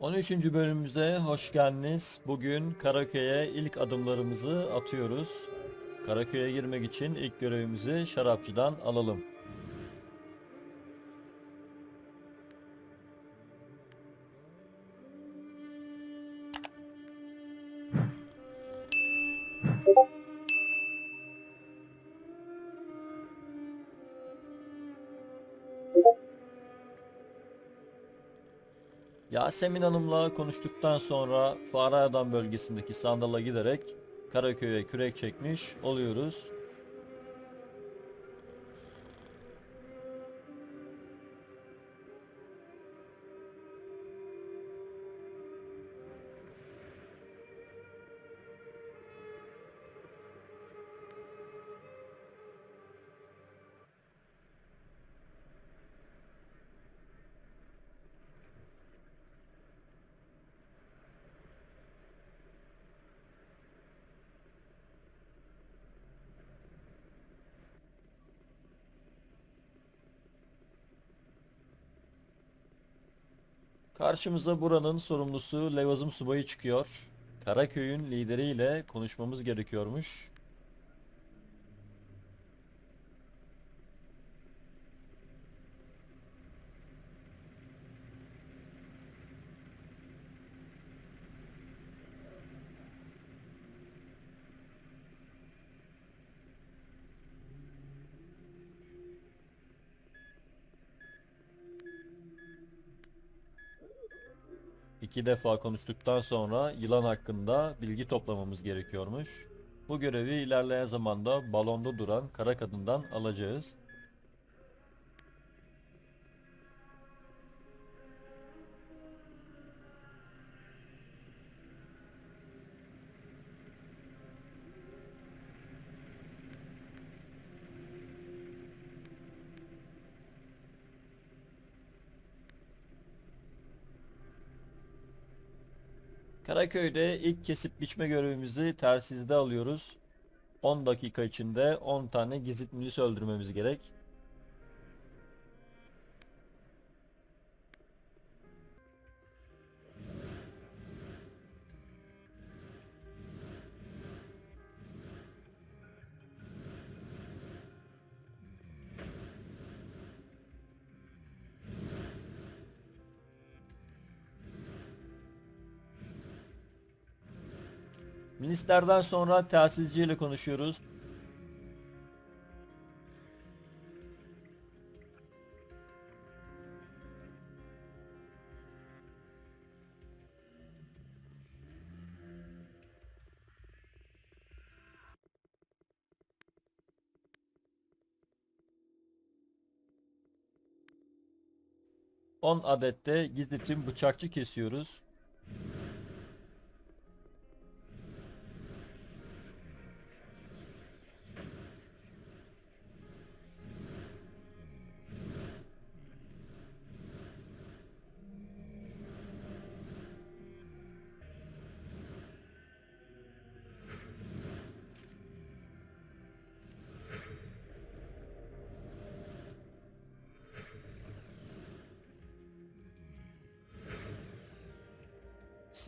13. bölümümüze hoş geldiniz. Bugün Karaköy'e ilk adımlarımızı atıyoruz. Karaköy'e girmek için ilk görevimizi şarapçıdan alalım. Yasemin Hanım'la konuştuktan sonra Farayadan bölgesindeki sandala giderek Karaköy'e kürek çekmiş oluyoruz. Karşımıza buranın sorumlusu Levazım Subayı çıkıyor. Karaköy'ün lideriyle konuşmamız gerekiyormuş. İki defa konuştuktan sonra yılan hakkında bilgi toplamamız gerekiyormuş. Bu görevi ilerleyen zamanda balonda duran kara kadından alacağız. Karaköy'de ilk kesip biçme görevimizi telsizde alıyoruz. 10 dakika içinde 10 tane gizit milis öldürmemiz gerek. Milislerden sonra telsizciyle konuşuyoruz. On adette gizlitim bıçakçı kesiyoruz.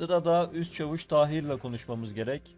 Sırada üst çavuş Tahir'le konuşmamız gerek.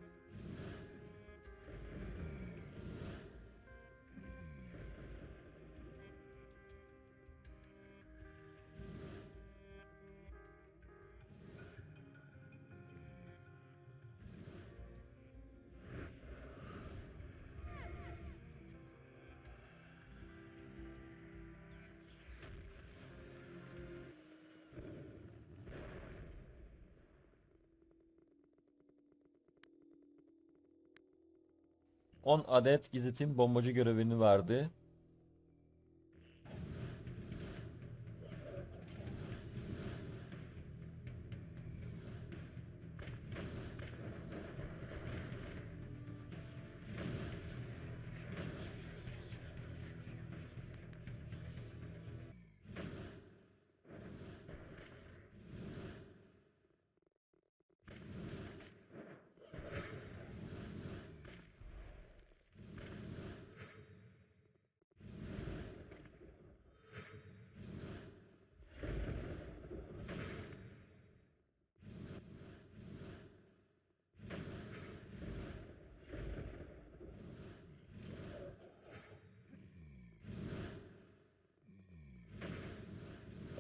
On adet gizitin bombacı görevini verdi.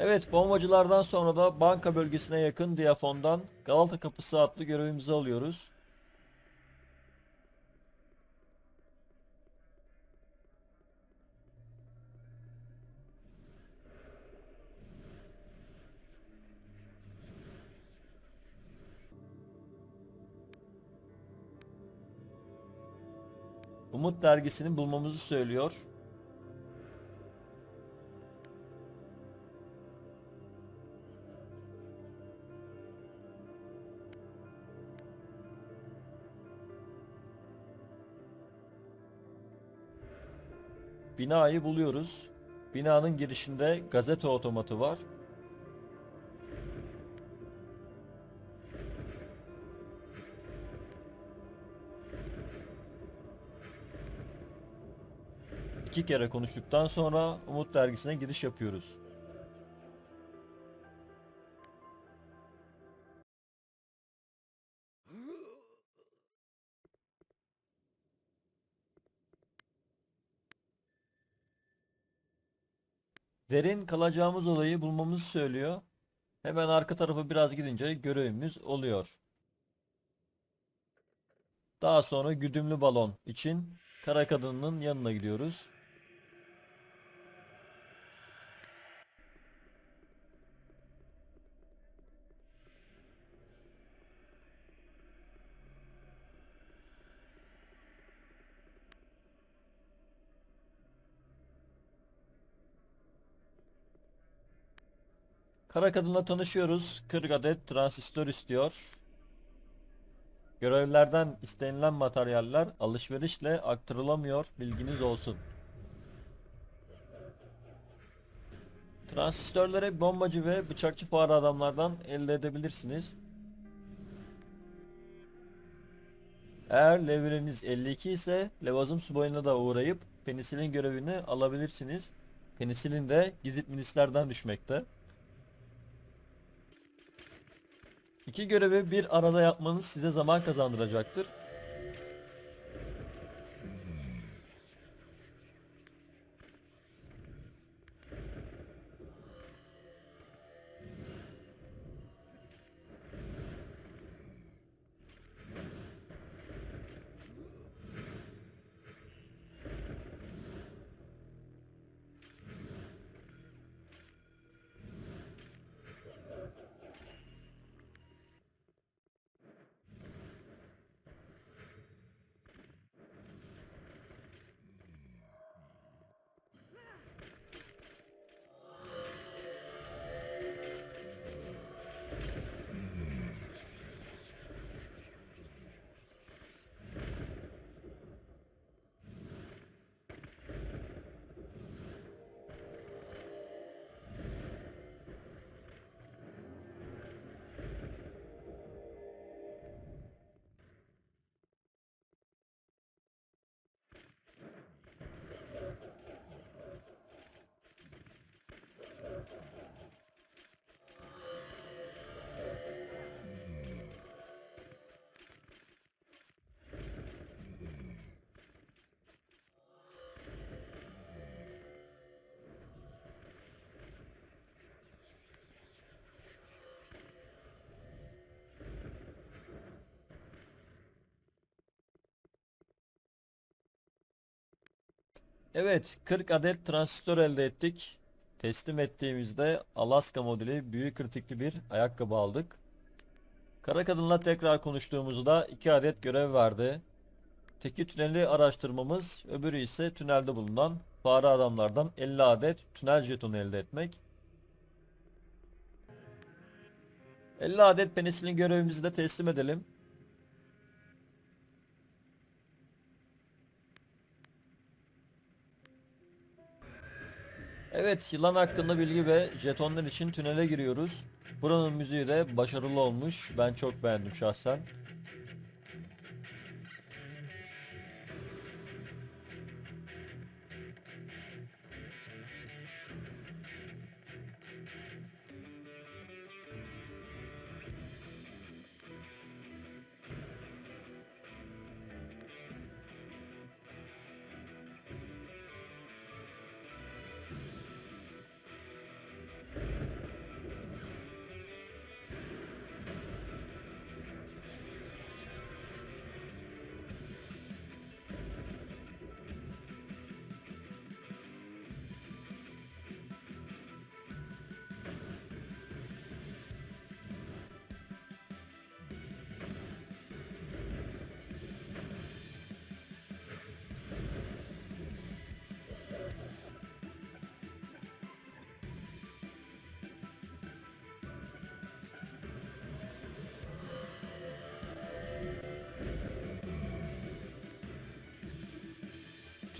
Evet bombacılardan sonra da banka bölgesine yakın Diyafon'dan Galata Kapısı adlı görevimizi alıyoruz. Umut dergisini bulmamızı söylüyor. Binayı buluyoruz. Binanın girişinde gazete otomatı var. İki kere konuştuktan sonra Umut dergisine giriş yapıyoruz. Derin kalacağımız olayı bulmamızı söylüyor. Hemen arka tarafa biraz gidince görevimiz oluyor. Daha sonra güdümlü balon için kara kadınının yanına gidiyoruz. Kara kadınla tanışıyoruz. 40 adet transistör istiyor. Görevlerden istenilen materyaller alışverişle aktarılamıyor. Bilginiz olsun. Transistörleri bombacı ve bıçakçı fare adamlardan elde edebilirsiniz. Eğer leveliniz 52 ise levazım subayına da uğrayıp penisilin görevini alabilirsiniz. Penisilin de gizlit milislerden düşmekte. İki görevi bir arada yapmanız size zaman kazandıracaktır. Evet, 40 adet transistör elde ettik. Teslim ettiğimizde Alaska modeli büyük kritikli bir ayakkabı aldık. Kara kadınla tekrar konuştuğumuzda 2 adet görev verdi. Teki tüneli araştırmamız, öbürü ise tünelde bulunan fare adamlardan 50 adet tünel jetonu elde etmek. 50 adet penisilin görevimizi de teslim edelim. Evet, yılan hakkında bilgi ve jetonlar için tünele giriyoruz. Buranın müziği de başarılı olmuş. Ben çok beğendim şahsen.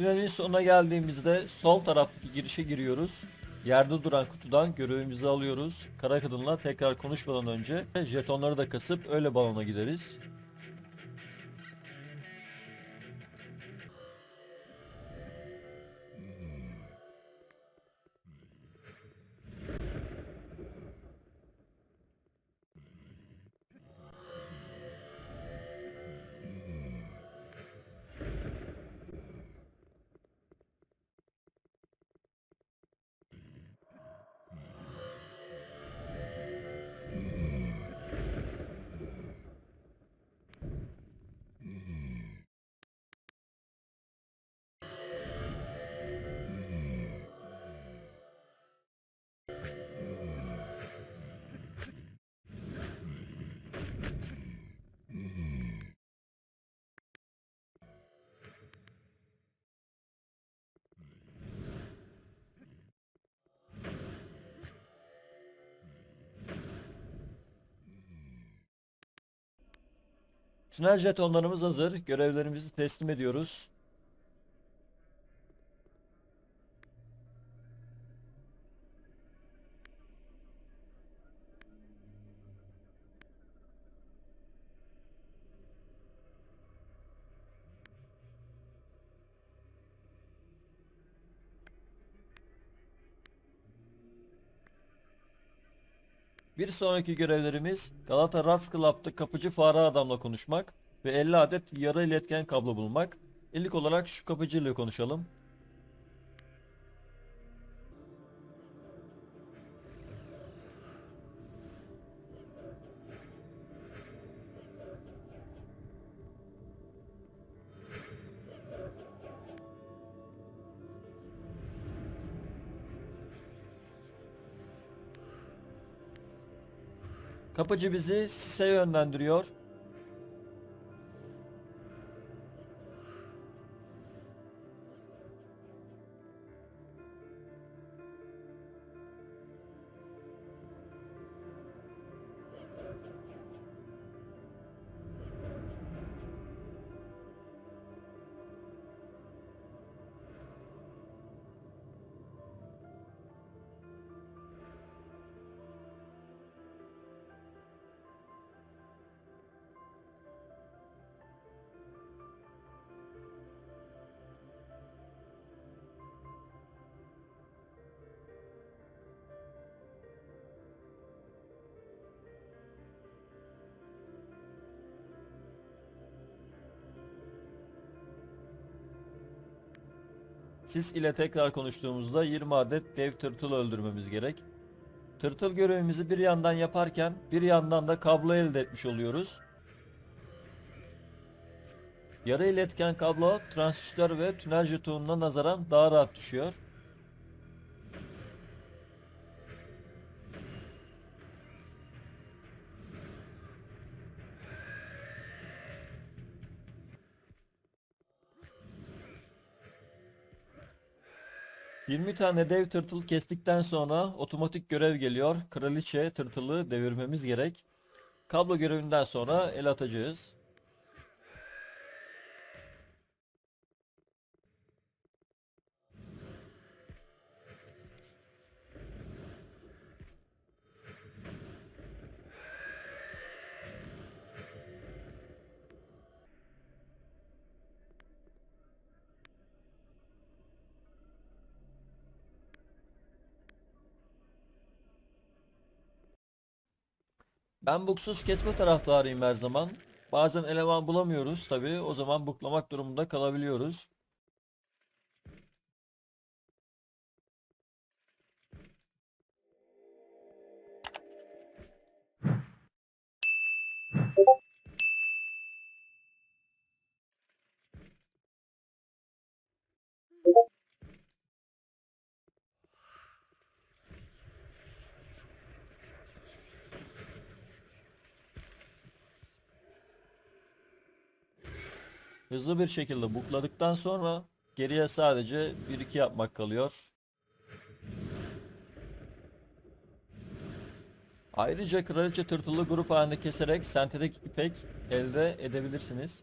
Tünelin sonuna geldiğimizde sol taraftaki girişe giriyoruz. Yerde duran kutudan görevimizi alıyoruz. Kara kadınla tekrar konuşmadan önce jetonları da kasıp öyle balona gideriz. Tünel jetonlarımız hazır. Görevlerimizi teslim ediyoruz. Bir sonraki görevlerimiz Galata Rats Club'da kapıcı fare adamla konuşmak ve 50 adet yarı iletken kablo bulmak. İlk olarak şu kapıcı ile konuşalım. Kapıcı bizi Sis'e yönlendiriyor. Sis ile tekrar konuştuğumuzda 20 adet dev tırtıl öldürmemiz gerek. Tırtıl görevimizi bir yandan yaparken bir yandan da kablo elde etmiş oluyoruz. Yarı iletken kablo transistör ve tünel jetonuna nazaran daha rahat düşüyor. ...20 tane dev tırtıl kestikten sonra otomatik görev geliyor. Kraliçe tırtılı devirmemiz gerek. Kablo görevinden sonra el atacağız. Ben buksuz kesme taraftarıyım her zaman. Bazen eleman bulamıyoruz tabi. O zaman buklamak durumunda kalabiliyoruz. Hızlı bir şekilde bukladıktan sonra geriye sadece 1-2 yapmak kalıyor. Ayrıca kraliçe tırtılı grup halinde keserek sentetik ipek elde edebilirsiniz.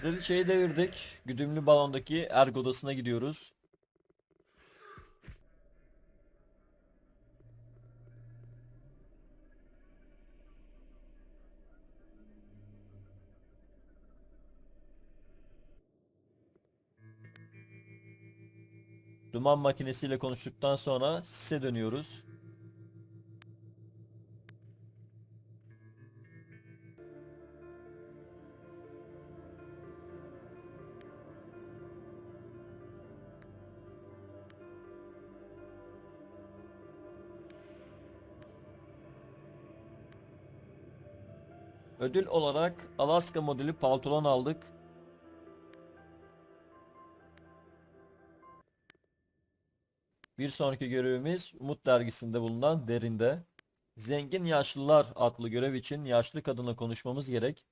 Kraliçeyi devirdik. Güdümlü balondaki erg odasına gidiyoruz. Duman makinesiyle konuştuktan sonra sise dönüyoruz. Ödül olarak Alaska modeli paltolan aldık. Bir sonraki görevimiz Umut dergisinde bulunan derinde. Zengin Yaşlılar adlı görev için yaşlı kadınla konuşmamız gerek.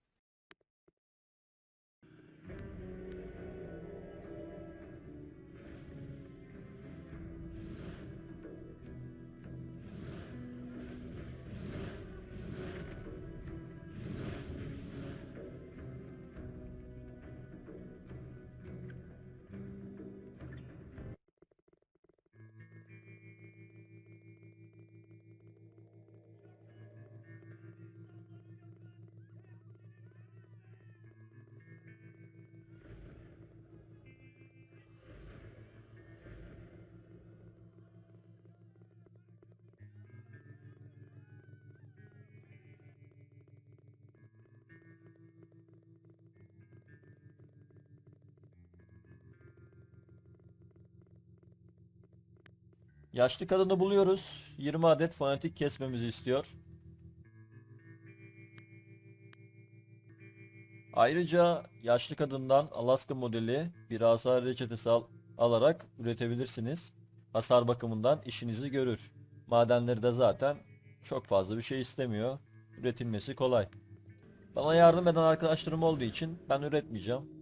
Yaşlı kadını buluyoruz. 20 adet fanatik kesmemizi istiyor. Ayrıca yaşlı kadından Alaska modeli bir hasar reçetesi al- alarak üretebilirsiniz. Hasar bakımından işinizi görür. Madenleri de zaten çok fazla bir şey istemiyor. Üretilmesi kolay. Bana yardım eden arkadaşlarım olduğu için ben üretmeyeceğim. —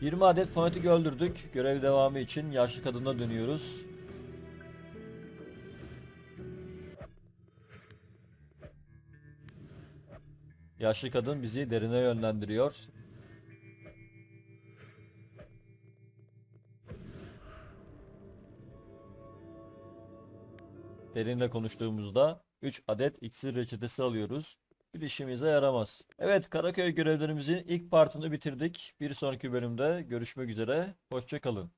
20 adet fanatik öldürdük. Görev devamı için yaşlı kadına dönüyoruz. Yaşlı kadın bizi derine yönlendiriyor. Derinle konuştuğumuzda 3 adet iksir reçetesi alıyoruz. Bir işimize yaramaz. Evet Karaköy görevlerimizin ilk partını bitirdik. Bir sonraki bölümde görüşmek üzere. Hoşçakalın.